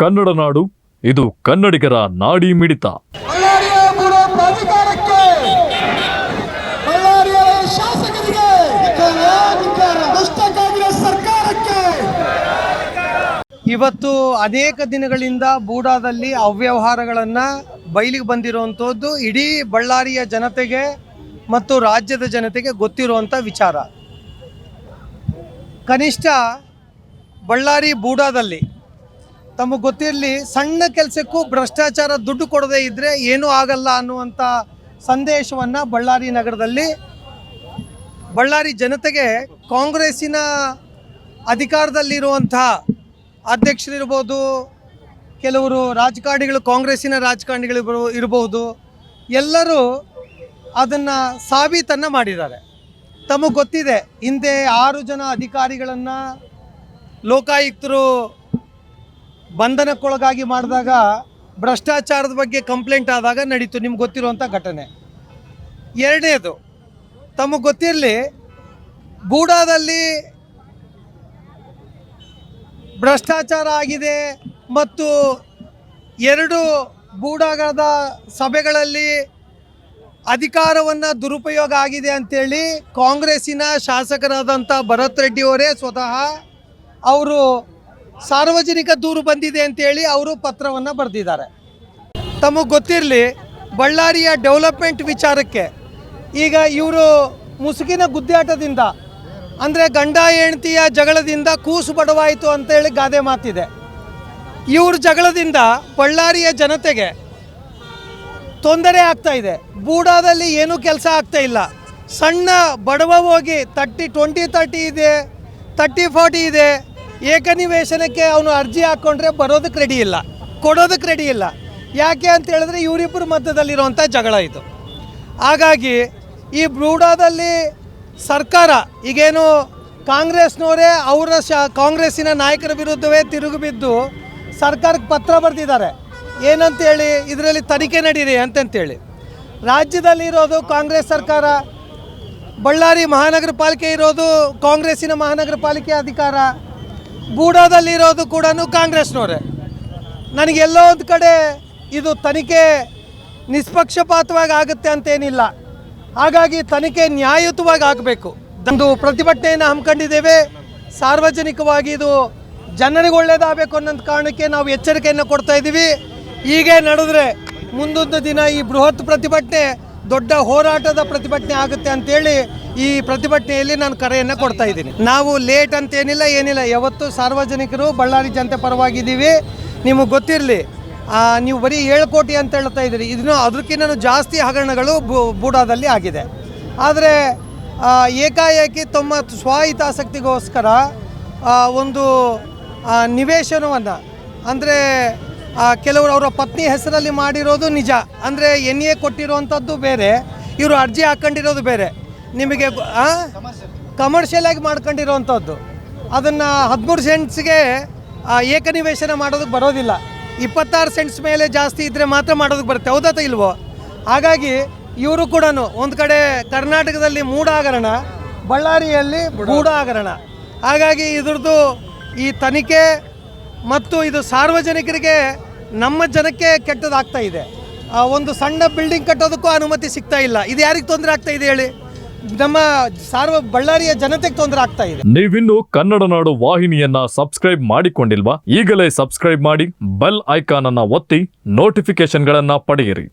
ಕನ್ನಡ ನಾಡು ಇದು ಕನ್ನಡಿಗರ ನಾಡಿ ಮಿಡಿತ. ಬಳ್ಳಾರಿಯ ಬುಡ ಪ್ರಾಧಿಕಾರಕ್ಕೆ ಬಳ್ಳಾರಿಯ ಶಾಸಕರಿಗೆ ದುಷ್ಟ ಕಾಂಗ್ರೆಸ್ ಸರ್ಕಾರಕ್ಕೆ. ಇವತ್ತು ಅನೇಕ ದಿನಗಳಿಂದ ಬೂಡಾದಲ್ಲಿ ಅವ್ಯವಹಾರಗಳನ್ನು ಬಯಲಿಗೆ ಬಂದಿರುವಂಥದ್ದು ಇಡೀ ಬಳ್ಳಾರಿಯ ಜನತೆಗೆ ಮತ್ತು ರಾಜ್ಯದ ಜನತೆಗೆ ಗೊತ್ತಿರುವಂಥ ವಿಚಾರ. ಕನಿಷ್ಠ ಬಳ್ಳಾರಿ ಬೂಡಾದಲ್ಲಿ ತಮಗೆ ಗೊತ್ತಿರಲಿ, ಸಣ್ಣ ಕೆಲಸಕ್ಕೂ ಭ್ರಷ್ಟಾಚಾರ ದುಡ್ಡು ಕೊಡದೇ ಇದ್ದರೆ ಏನೂ ಆಗಲ್ಲ ಅನ್ನುವಂಥ ಸಂದೇಶವನ್ನು ಬಳ್ಳಾರಿ ನಗರದಲ್ಲಿ ಬಳ್ಳಾರಿ ಜನತೆಗೆ ಕಾಂಗ್ರೆಸ್ಸಿನ ಅಧಿಕಾರದಲ್ಲಿರುವಂಥ ಅಧ್ಯಕ್ಷರಿರ್ಬೋದು, ಕೆಲವರು ರಾಜಕಾರಣಿಗಳು, ಕಾಂಗ್ರೆಸ್ಸಿನ ರಾಜಕಾರಣಿಗಳು ಇರ್ಬೋ- ಇರಬಹುದು ಎಲ್ಲರೂ ಅದನ್ನು ಸಾಬೀತನ್ನು ಮಾಡಿದ್ದಾರೆ. ತಮಗೆ ಗೊತ್ತಿದೆ, ಹಿಂದೆ ಆರು ಜನ ಅಧಿಕಾರಿಗಳನ್ನು ಲೋಕಾಯುಕ್ತರು ಬಂಧನಕ್ಕೊಳಗಾಗಿ ಮಾಡಿದಾಗ ಭ್ರಷ್ಟಾಚಾರದ ಬಗ್ಗೆ ಕಂಪ್ಲೇಂಟ್ ಆದಾಗ ನಡೀತು, ನಿಮ್ಗೆ ಗೊತ್ತಿರುವಂಥ ಘಟನೆ. ಎರಡನೇದು, ತಮಗೆ ಗೊತ್ತಿರಲಿ ಬೂಡಾದಲ್ಲಿ ಭ್ರಷ್ಟಾಚಾರ ಆಗಿದೆ ಮತ್ತು ಎರಡು ಬೂಡಾಗದ ಸಭೆಗಳಲ್ಲಿ ಅಧಿಕಾರವನ್ನು ದುರುಪಯೋಗ ಆಗಿದೆ ಅಂತೇಳಿ ಕಾಂಗ್ರೆಸ್ಸಿನ ಶಾಸಕರಾದಂಥ ಭರತ್ ರೆಡ್ಡಿಯವರೇ ಸ್ವತಃ ಅವರು ಸಾರ್ವಜನಿಕ ದೂರು ಬಂದಿದೆ ಅಂತೇಳಿ ಅವರು ಪತ್ರವನ್ನು ಬರೆದಿದ್ದಾರೆ. ತಮಗೆ ಗೊತ್ತಿರಲಿ, ಬಳ್ಳಾರಿಯ ಡೆವಲಪ್ಮೆಂಟ್ ವಿಚಾರಕ್ಕೆ ಈಗ ಇವರು ಮುಸುಕಿನ ಗುದ್ದಾಟದಿಂದ, ಅಂದರೆ ಗಂಡ ಹೆಂಡತಿಯ ಜಗಳದಿಂದ ಕೂಸು ಬಡವಾಯಿತು ಅಂತೇಳಿ ಗಾದೆ ಮಾತಿದೆ. ಇವ್ರ ಜಗಳದಿಂದ ಬಳ್ಳಾರಿಯ ಜನತೆಗೆ ತೊಂದರೆ ಆಗ್ತಾ ಇದೆ. ಬೂಡಾದಲ್ಲಿ ಏನೂ ಕೆಲಸ ಆಗ್ತಾ ಇಲ್ಲ. ಸಣ್ಣ ಬಡವ ಹೋಗಿ ತರ್ಟಿ ಟ್ವೆಂಟಿ ತರ್ಟಿ ಇದೆ ತರ್ಟಿ ಫಾರ್ಟಿ ಇದೆ. ಏಕನಿವೇಶನಕ್ಕೆ ಅವನು ಅರ್ಜಿ ಹಾಕ್ಕೊಂಡ್ರೆ ಬರೋದಕ್ಕೆ ರೆಡಿ ಇಲ್ಲ, ಕೊಡೋದಕ್ಕೆ ರೆಡಿ ಇಲ್ಲ. ಯಾಕೆ ಅಂತ ಹೇಳಿದ್ರೆ ಇವರಿಬ್ಬರ ಮಧ್ಯದಲ್ಲಿರುವಂಥ ಜಗಳ ಇದು. ಹಾಗಾಗಿ ಈ ಬ್ರೂಡಾದಲ್ಲಿ ಸರ್ಕಾರ, ಈಗೇನು ಕಾಂಗ್ರೆಸ್ನವರೇ ಅವರ ಶ, ಕಾಂಗ್ರೆಸ್ಸಿನ ನಾಯಕರ ವಿರುದ್ಧವೇ ತಿರುಗಿ ಬಿದ್ದು ಸರ್ಕಾರಕ್ಕೆ ಪತ್ರ ಬರೆದಿದ್ದಾರೆ. ಏನಂತೇಳಿ ಇದರಲ್ಲಿ ತನಿಖೆ ನಡೀರಿ ಅಂತಂತೇಳಿ. ರಾಜ್ಯದಲ್ಲಿ ಇರೋದು ಕಾಂಗ್ರೆಸ್ ಸರ್ಕಾರ, ಬಳ್ಳಾರಿ ಮಹಾನಗರ ಪಾಲಿಕೆ ಇರೋದು ಕಾಂಗ್ರೆಸ್ಸಿನ ಮಹಾನಗರ ಪಾಲಿಕೆ ಅಧಿಕಾರ ಬೂಡಾದಲ್ಲಿರೋದು ಕೂಡ ಕಾಂಗ್ರೆಸ್ನವರೇ. ನನಗೆಲ್ಲೋ ಒಂದು ಕಡೆ ಇದು ತನಿಖೆ ನಿಷ್ಪಕ್ಷಪಾತವಾಗಿ ಆಗುತ್ತೆ ಅಂತೇನಿಲ್ಲ. ಹಾಗಾಗಿ ತನಿಖೆ ನ್ಯಾಯಯುತವಾಗಿ ಆಗಬೇಕು. ಒಂದು ಪ್ರತಿಭಟನೆಯನ್ನು ಹಮ್ಮಿಕೊಂಡಿದ್ದೇವೆ. ಸಾರ್ವಜನಿಕವಾಗಿ ಇದು ಜನರಿಗೆ ಒಳ್ಳೇದಾಗಬೇಕು ಅನ್ನೋ ಕಾರಣಕ್ಕೆ ನಾವು ಎಚ್ಚರಿಕೆಯನ್ನು ಕೊಡ್ತಾ ಇದ್ದೀವಿ. ಹೀಗೆ ನಡೆದ್ರೆ ಮುಂದೊಂದು ದಿನ ಈ ಬೃಹತ್ ಪ್ರತಿಭಟನೆ ದೊಡ್ಡ ಹೋರಾಟದ ಪ್ರತಿಭಟನೆ ಆಗುತ್ತೆ ಅಂತೇಳಿ ಈ ಪ್ರತಿಭಟನೆಯಲ್ಲಿ ನಾನು ಕರೆಯನ್ನು ಕೊಡ್ತಾ ಇದ್ದೀನಿ. ನಾವು ಲೇಟ್ ಅಂತೇನಿಲ್ಲ, ಏನಿಲ್ಲ. ಯಾವತ್ತು ಸಾರ್ವಜನಿಕರು, ಬಳ್ಳಾರಿ ಜನತೆ ಪರವಾಗಿದ್ದೀವಿ. ನಿಮಗೆ ಗೊತ್ತಿರಲಿ ನೀವು ಬರೀ ಏಳು ಕೋಟಿ ಅಂತ ಹೇಳ್ತಾ ಇದ್ದೀರಿ. ಇದನ್ನು ಅದಕ್ಕಿಂತ ಜಾಸ್ತಿ ಹಗರಣಗಳು ಬೂಡಾದಲ್ಲಿ ಆಗಿದೆ. ಆದರೆ ಏಕಾಏಕಿ ತಮ್ಮ ಸ್ವಹಿತಾಸಕ್ತಿಗೋಸ್ಕರ ಒಂದು ನಿವೇಶನವನ್ನು, ಅಂದರೆ ಕೆಲವರು ಅವರ ಪತ್ನಿ ಹೆಸರಲ್ಲಿ ಮಾಡಿರೋದು ನಿಜ. ಅಂದರೆ ಎನ್ ಎ ಕೊಟ್ಟಿರುವಂಥದ್ದು ಬೇರೆ, ಇವರು ಅರ್ಜಿ ಹಾಕೊಂಡಿರೋದು ಬೇರೆ. ನಿಮಗೆ ಕಮರ್ಷಿಯಲ್ ಆಗಿ ಮಾಡ್ಕೊಂಡಿರೋವಂಥದ್ದು. ಅದನ್ನು ಹದಿಮೂರು ಸೆಂಟ್ಸ್ಗೆ ಏಕನಿವೇಶನ ಮಾಡೋದಕ್ಕೆ ಬರೋದಿಲ್ಲ. ಇಪ್ಪತ್ತಾರು ಸೆಂಟ್ಸ್ ಮೇಲೆ ಜಾಸ್ತಿ ಇದ್ದರೆ ಮಾತ್ರ ಮಾಡೋದಕ್ಕೆ ಬರುತ್ತೆ. ಹೌದಾ ಇಲ್ವೋ? ಹಾಗಾಗಿ ಇವರು ಕೂಡ ಒಂದು ಕಡೆ ಕರ್ನಾಟಕದಲ್ಲಿ ಮೂಡ ಹಗರಣ ಬಳ್ಳಾರಿಯಲ್ಲಿ ಮೂಡಾಗರಣ ಹಗರಣ ಹಾಗಾಗಿ ಇದ್ರದ್ದು ಈ ತನಿಖೆ ಮತ್ತು ಇದು ಸಾರ್ವಜನಿಕರಿಗೆ ನಮ್ಮ ಜನಕ್ಕೆ ಕೆಟ್ಟದಾಗ್ತಾ ಇದೆ. ಒಂದು ಸಣ್ಣ ಬಿಲ್ಡಿಂಗ್ ಕಟ್ಟೋದಕ್ಕೂ ಅನುಮತಿ ಸಿಗ್ತಾ ಇಲ್ಲ. ಇದು ಯಾರಿಗೆ ತೊಂದರೆ ಆಗ್ತಾ ಇದೆ ಹೇಳಿ? ನಮ್ಮ ಸಾರ್ವ, ಬಳ್ಳಾರಿಯ ಜನತೆಗೆ ತೊಂದರೆ ಆಗ್ತಾ ಇದೆ. ನೀವಿನ್ನು ಕನ್ನಡ ನಾಡು ವಾಹಿನಿಯನ್ನ ಸಬ್ಸ್ಕ್ರೈಬ್ ಮಾಡಿಕೊಂಡಿಲ್ವಾ? ಈಗಲೇ ಸಬ್ಸ್ಕ್ರೈಬ್ ಮಾಡಿ, ಬೆಲ್ ಐಕಾನ್ ಅನ್ನ ಒತ್ತಿ ನೋಟಿಫಿಕೇಶನ್ಗಳನ್ನ ಪಡೆಯಿರಿ.